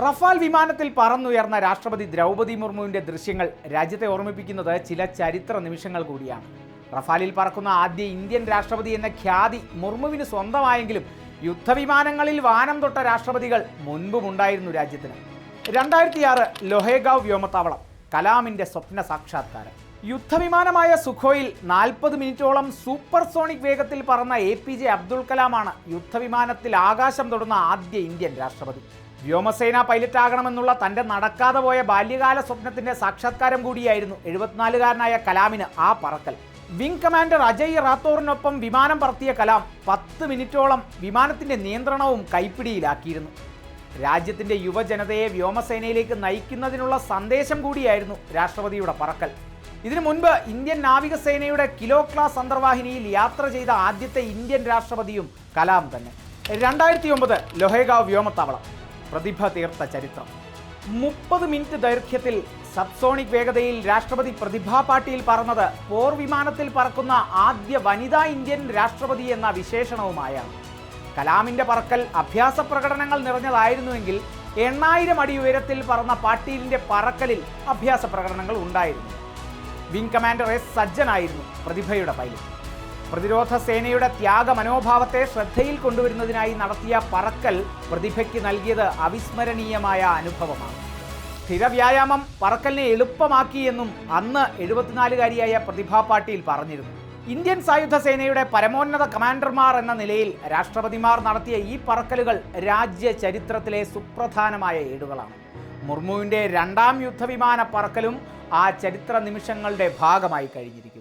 Rafale വിമാനത്തിൽ പറന്നുയർന്ന രാഷ്ട്രപതി ദ്രൗപതി മുർമുവിന്റെ ദൃശ്യങ്ങൾ രാജ്യത്തെ ഓർമ്മിപ്പിക്കുന്നത് ചില ചരിത്ര നിമിഷങ്ങൾ കൂടിയാണ്. റഫാലിൽ പറക്കുന്ന ആദ്യ ഇന്ത്യൻ രാഷ്ട്രപതി എന്ന ഖ്യാതി മുർമുവിന് സ്വന്തമായെങ്കിലും യുദ്ധവിമാനങ്ങളിൽ വാനം തൊട്ട രാഷ്ട്രപതികൾ മുൻപുമുണ്ടായിരുന്നു രാജ്യത്തിന്. രണ്ടായിരത്തി ആറ് ലൊഹേഗാവ് വ്യോമത്താവളം കലാമിന്റെ സ്വപ്ന സാക്ഷാത്കാരം. യുദ്ധവിമാനമായ സുഖോയിൽ നാൽപ്പത് മിനിറ്റോളം സൂപ്പർസോണിക് വേഗത്തിൽ പറന്ന എ പി ജെ അബ്ദുൾ കലാമാണ് യുദ്ധവിമാനത്തിൽ ആകാശം തൊടുന്ന ആദ്യ ഇന്ത്യൻ രാഷ്ട്രപതി. വ്യോമസേന പൈലറ്റ് ആകണമെന്നുള്ള തന്റെ നടക്കാതെ പോയ ബാല്യകാല സ്വപ്നത്തിന്റെ സാക്ഷാത്കാരം കൂടിയായിരുന്നു എഴുപത്തിനാലുകാരനായ കലാമിന് ആ പറക്കൽ. വിംഗ് കമാൻഡർ അജയ് റാത്തോറിനൊപ്പം വിമാനം പറത്തിയ കലാം പത്ത് മിനിറ്റോളം വിമാനത്തിന്റെ നിയന്ത്രണവും കൈപ്പിടിയിലാക്കിയിരുന്നു. രാജ്യത്തിന്റെ യുവജനതയെ വ്യോമസേനയിലേക്ക് നയിക്കുന്നതിനുള്ള സന്ദേശം കൂടിയായിരുന്നു രാഷ്ട്രപതിയുടെ പറക്കൽ. ഇതിനു മുൻപ് ഇന്ത്യൻ നാവികസേനയുടെ കിലോ ക്ലാസ് അന്തർവാഹിനിയിൽ യാത്ര ചെയ്ത ആദ്യത്തെ ഇന്ത്യൻ രാഷ്ട്രപതിയും കലാം തന്നെ. രണ്ടായിരത്തി ഒമ്പത് ലൊഹേഗാവ് വ്യോമത്താവളം. പ്രതിഭ തീർത്ത ചരിത്രം. മുപ്പത് മിനിറ്റ് ദൈർഘ്യത്തിൽ സബ്സോണിക് വേഗതയിൽ രാഷ്ട്രപതി പ്രതിഭാ പാട്ടീൽ പറന്നത് പോർ വിമാനത്തിൽ പറക്കുന്ന ആദ്യ വനിതാ ഇന്ത്യൻ രാഷ്ട്രപതി എന്ന വിശേഷണവുമായാണ്. കലാമിന്റെ പറക്കൽ അഭ്യാസ പ്രകടനങ്ങൾ നിറഞ്ഞതായിരുന്നുവെങ്കിൽ എണ്ണായിരം അടി ഉയരത്തിൽ പറന്ന പാട്ടീലിന്റെ പറക്കലിൽ അഭ്യാസ പ്രകടനങ്ങൾ ഉണ്ടായിരുന്നു. വിംഗ് കമാൻഡർ എസ് സജ്ജനായിരുന്നു പ്രതിഭയുടെ പൈലറ്റ്. പ്രതിരോധ സേനയുടെ ത്യാഗ മനോഭാവത്തെ ശ്രദ്ധയിൽ കൊണ്ടുവരുന്നതിനായി നടത്തിയ പറക്കൽ പ്രതിഭയ്ക്ക് നൽകിയത് അവിസ്മരണീയമായ അനുഭവമാണ്. സ്ഥിര വ്യായാമം പറക്കലിനെ എളുപ്പമാക്കിയെന്നും അന്ന് എഴുപത്തിനാലുകാരിയായ പ്രതിഭാ പാട്ടീൽ പറഞ്ഞിരുന്നു. ഇന്ത്യൻ സായുധ സേനയുടെ പരമോന്നത കമാൻഡർമാർ എന്ന നിലയിൽ രാഷ്ട്രപതിമാർ നടത്തിയ ഈ പറക്കലുകൾ രാജ്യ ചരിത്രത്തിലെ സുപ്രധാനമായ ഏടുകളാണ്. മുർമുവിന്റെ രണ്ടാം യുദ്ധവിമാന പറക്കലും ആ ചരിത്ര നിമിഷങ്ങളുടെ ഭാഗമായി കഴിഞ്ഞിരിക്കുന്നു.